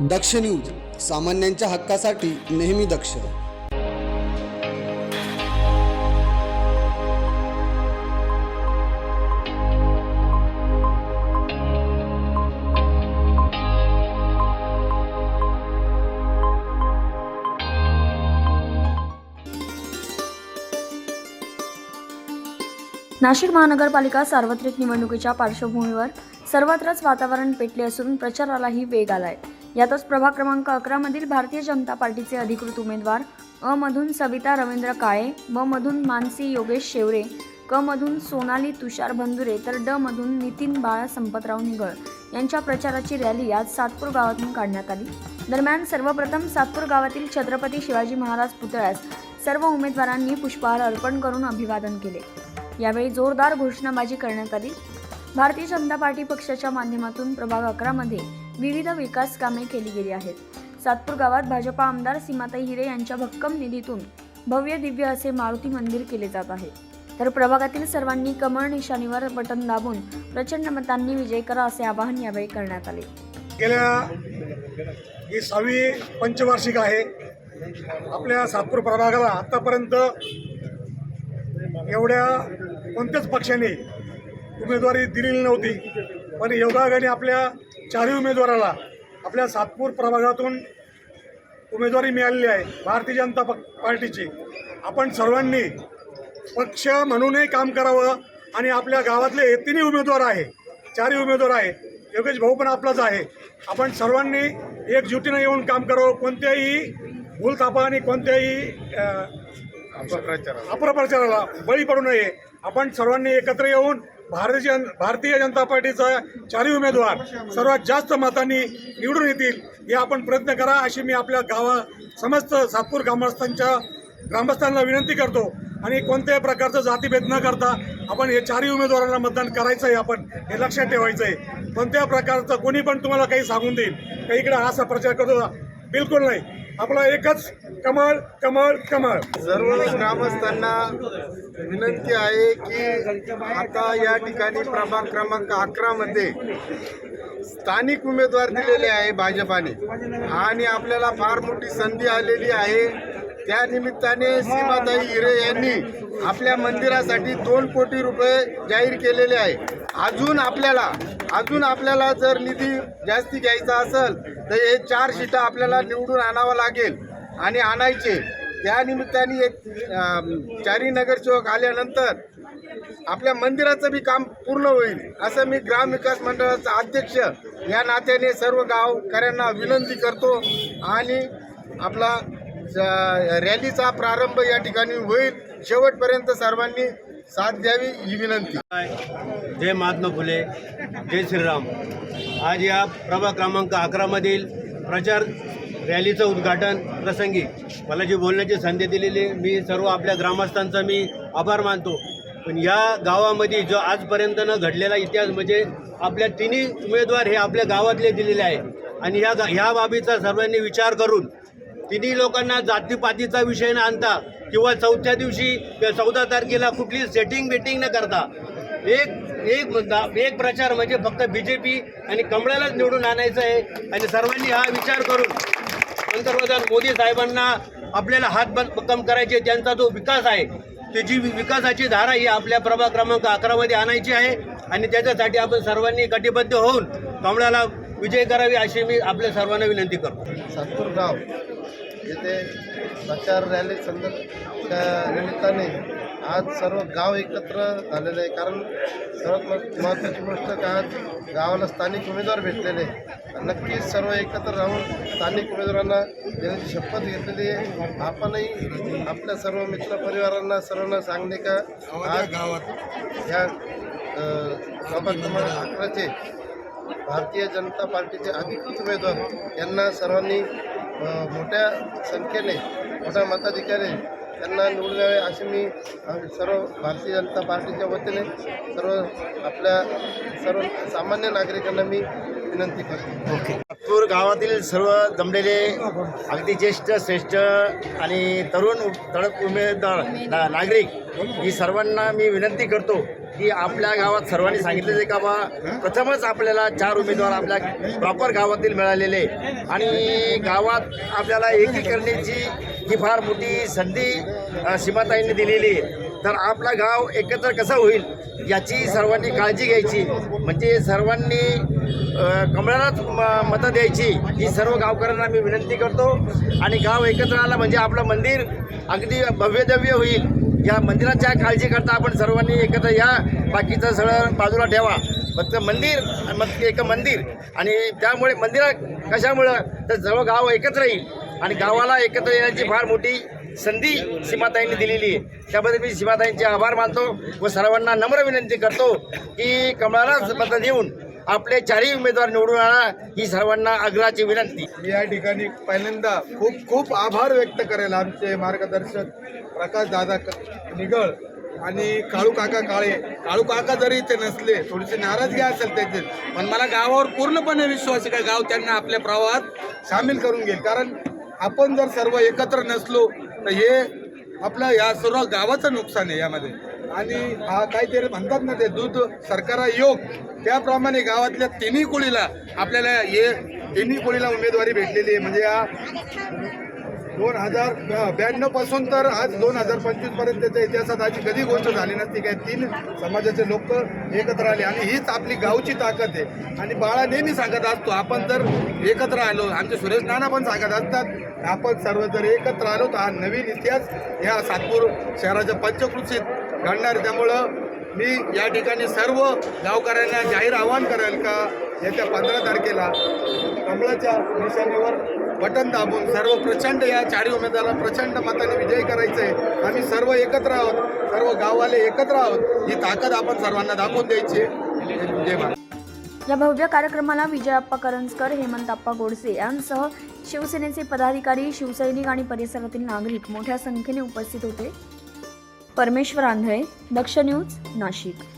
दक्ष news सामान्यांच्या हक्कासाठी नेहमी दक्ष. नाशिक महानगरपालिका सार्वत्रिक निवडणुकीच्या पार्श्वभूमीवर सर्वत्रच वातावरण पेटले असून प्रचारालाही वेग आलाय. यातच प्रभाग क्रमांक अकरा मधील भारतीय जनता पार्टीचे अधिकृत उमेदवार अ मधून सविता रवींद्र काळे ब मधून मानसी योगेश शेवरे क मधून सोनाली तुषार बंधुरे तर ड मधून नितीन बाळा संपतराव निगळ यांच्या प्रचाराची रॅली आज सातपूर गावातून काढण्यात आली. दरम्यान सर्वप्रथम सातपूर गावातील छत्रपती शिवाजी महाराज पुतळ्यास सर्व उमेदवारांनी पुष्पहार अर्पण करून अभिवादन केले. यावेळी जोरदार घोषणाबाजी करण्यात आली. भारतीय जनता पार्टी पक्षाच्या माध्यमातून प्रभाग अकरामध्ये विविध विकास कामे केली गेली आहेत. सातपूर गावात भाजपा आमदार सीमाताई हिरे यांच्या भक्कम निधीतून भव्य दिव्य असे मारुती मंदिर केले जात आहे. तर प्रभागातील सर्वांनी कमळ निशाणीवर बटन दाबून प्रचंड मतांनी विजय करा असे आवाहन यावेळी करण्यात आले. गेल्या ही सहावी पंचवार्षिक आहे. आपल्या सातपूर प्रभागाला आतापर्यंत एवढ्या कोणत्याच पक्षाने उमेदवारी दिलेली नव्हती. पण योगायोगाने आपल्या चारही उमेदवाराला आपल्या सातपूर प्रभागातून उमेदवारी मिळालेली आहे भारतीय जनता पक पार्टीची. आपण सर्वांनी पक्ष म्हणूनही काम करावं आणि आपल्या गावातले हे तिन्ही उमेदवार आहे चारही उमेदवार आहे योगेश भाऊ पण आपलाच आहे. आपण सर्वांनी एकजुटीनं येऊन काम करावं कोणत्याही भूलथापा आणि कोणत्याही अ, अपप्रचाराला बळी पडू नये. आपण सर्वांनी एकत्र येऊन भारतीय जन भारतीय जनता पार्टीचा चारही उमेदवार सर्वात जास्त मतांनी निवडून येतील हे आपण प्रयत्न करा अशी मी आपल्या गावा समस्त सातपूर ग्रामस्थांच्या ग्रामस्थांना विनंती करतो. आणि कोणत्याही प्रकारचं जातीभेद न करता आपण हे चारही उमेदवारांना मतदान करायचं आहे आपण हे लक्षात ठेवायचं आहे कोणत्या प्रकारचं कोणी पण तुम्हाला काही सांगून देईल. का इकडे असा प्रचार करतो बिलकुल नाही. आपला एकच कमळ कमळ कमळ सर्व ग्रामस्थांना विनंती आहे की आता या ठिकाणी प्रभाग क्रमांक अकरा मध्ये स्थानिक उमेदवार दिलेले आहे भाजपाने. आणि आपल्याला फार मोठी संधी आलेली आहे. त्या निमित्ताने सीमाताई हिरे यांनी आपल्या मंदिरासाठी दोन कोटी रुपये जाहीर केलेले आहे. अजून आपल्याला अजून आपल्याला जर निधी जास्ती घ्यायचा असेल तर हे चार सीटा आपल्याला निवडून आणावं लागेल आणि आणायचे. त्या निमित्ताने एक चारी चारी नगरसेवक आल्यानंतर आपल्या मंदिराचं बी काम पूर्ण होईल असं मी ग्रामविकास मंडळाचा अध्यक्ष या नात्याने सर्व गावकऱ्यांना विनंती करतो. आणि आपला ज- रॅलीचा प्रारंभ या ठिकाणी होईल. शेवटपर्यंत सर्वांनी साथ द्यावी ही विनंती. जय महात्मा फुले जय श्रीराम. आज या प्रभाग क्रमांक अकरामधील प्रचार रॅलीचं उद्घाटन प्रसंगी मला जी बोलण्याची संधी दिलेली मी सर्व आपल्या ग्रामस्थांचा मी आभार मानतो. पण या गावामध्ये जो आजपर्यंत न घडलेला इतिहास म्हणजे आपल्या तिन्ही उमेदवार हे आपल्या गावातले दिलेले आहे आणि ह्या गा ह्या बाबीचा सर्वांनी विचार करून तिन्ही लोकांना जातीपातीचा विषय न आणता किंवा चौथ्या दिवशी चौदा तारखेला कुठली सेटिंग बेटिंग न करता एक एक मुद्दा एक प्रचार म्हणजे फक्त बी जे पी आणि कमळालाच निवडून आणायचं आहे. आणि सर्वांनी हा विचार करून पंतप्रधान मोदी साहेबांना आपल्याला हात कम करायचे त्यांचा जो विकास आहे त्याची विकासाची धारा ही आपल्या प्रभाग क्रमांक अकरामध्ये आणायची आहे. आणि त्याच्यासाठी आपण सर्वांनी कटिबद्ध होऊन कमळाला विजय करावी अशी मी आपल्या सर्वांना विनंती करतो. सातपूर गाव. येथे प्रचार रॅली संदर्भाच्या निमित्ताने आज सर्व गाव एकत्र झालेलं आहे. कारण सर्वात मह- महत्त्वाची गोष्ट का आज गावाला स्थानिक उमेदवार भेटलेले. नक्कीच सर्व एकत्र राहून स्थानिक उमेदवारांना देण्याची शपथ घेतलेली आहे. आपणही आपल्या सर्व मित्रपरिवारांना सर्वांना सांगणे का? आज गावात. ह्या प्रभाग क्रमांक अकराचे भारतीय जनता पार्टीचे अधिकृत उमेदवार यांना सर्वांनी मोठ्या संख्येने मोठ्या मताधिकारी त्यांना निवडून यावे असे मी सर्व भारतीय जनता पार्टीच्या वतीने सर्व आपल्या सर्व सामान्य नागरिकांना मी विनंती करतो. नागपूर गावातील सर्व जमलेले अगदी ज्येष्ठ श्रेष्ठ आणि तरुण तडक उमेदवार ना नागरिक ही सर्वांना मी विनंती करतो. की आपल्या गावात सर्वांनी सांगितलेले का बा प्रथमच आपल्याला चार उमेदवार आपल्या प्रॉपर गावातील मिळालेले. आणि गावात आपल्याला एकी करण्याची ही फार मोठी संधी सीमाताईंनी दिलेली आहे. तर आपला गाव एकत्र कसं होईल याची सर्वांनी काळजी घ्यायची. म्हणजे सर्वांनी कमळालाच म- मतं द्यायची. ही सर्व गावकऱ्यांना मी विनंती करतो. आणि गाव एकत्र आला म्हणजे आपलं मंदिर अगदी भव्यदव्य होईल. या मंदिराच्या काळजी करता आपण सर्वांनी एकत्र या. बाकीचं सगळं बाजूला ठेवा. फक्त मंदिर आणि मग एक मंदिर. आणि त्यामुळे मंदिरा कशामुळं? तर सर्व गाव एकत्र येईल. आणि गावाला एकत्र येण्याची फार मोठी संधी सीमाताईंनी दिलेली आहे. त्याबद्दल मी सीमाताईंचे आभार मानतो व सर्वांना नम्र विनंती करतो की कमळालाच मतं देऊन आपले चारही उमेदवार निवडून आणा ही सर्वांना आग्रहाची विनंती. या ठिकाणी पहिल्यांदा खूप खूप आभार व्यक्त करेल आमचे मार्गदर्शक प्रकाश दादा निगळ आणि काळू काका काळे. काळू काका जरी इथे नसले थोडीशी नाराजगी असेल त्याची पण मला गावावर पूर्णपणे विश्वास आहे का गाव त्यांना आपल्या प्रवाहात सामील करून घेईल. कारण आपण जर सर्व एकत्र नसलो तर हे आपलं या सर्व गावाचं नुकसान आहे यामध्ये. आणि हा काहीतरी म्हणतात ना ते दूध सरकारा योग. त्याप्रमाणे गावातल्या तिन्ही कोळीला आपल्याला हे तिन्ही कोळीला उमेदवारी भेटलेली आहे. म्हणजे या दोन हजार ब्याण्णवपासून तर आज दोन हजार पंचवीस पर्यंतच्या इतिहासात अशी कधी गोष्ट झाली नसती. काय तीन समाजाचे लोक एकत्र आले आणि हीच आपली गावची ताकद आहे. आणि बाळा नेहमी सांगत असतो आपण जर एकत्र आलो आमचे सुरेश नाना पण सांगत असतात आपण सर्व जर एकत्र आलो तर हा नवीन इतिहास ह्या सातपूर शहराच्या पंचकृषीत घडणार त्यामुळं मी या ठिकाणी सर्व गावकऱ्यांना जाहीर आवाहन करेल का येत्या पंधरा तारखेला कमळाच्या निशाणीवर बटन दाबून सर्व प्रचंड या चारही उमेदवाराला प्रचंड मताने विजयी करायचं आहे आम्ही सर्व एकत्र आहोत सर्व गाववाले एकत्र आहोत. ही ताकद आपण सर्वांना दाखवून द्यायची जय महाराज या भव्य कार्यक्रमाला विजयाप्पा करंजकर हेमंताप्पा गोडसे यांसह शिवसेनेचे पदाधिकारी शिवसैनिक आणि परिसरातील नागरिक मोठ्या संख्येने उपस्थित होते. परमेश्वर आंधळे दक्ष न्यूज नाशिक.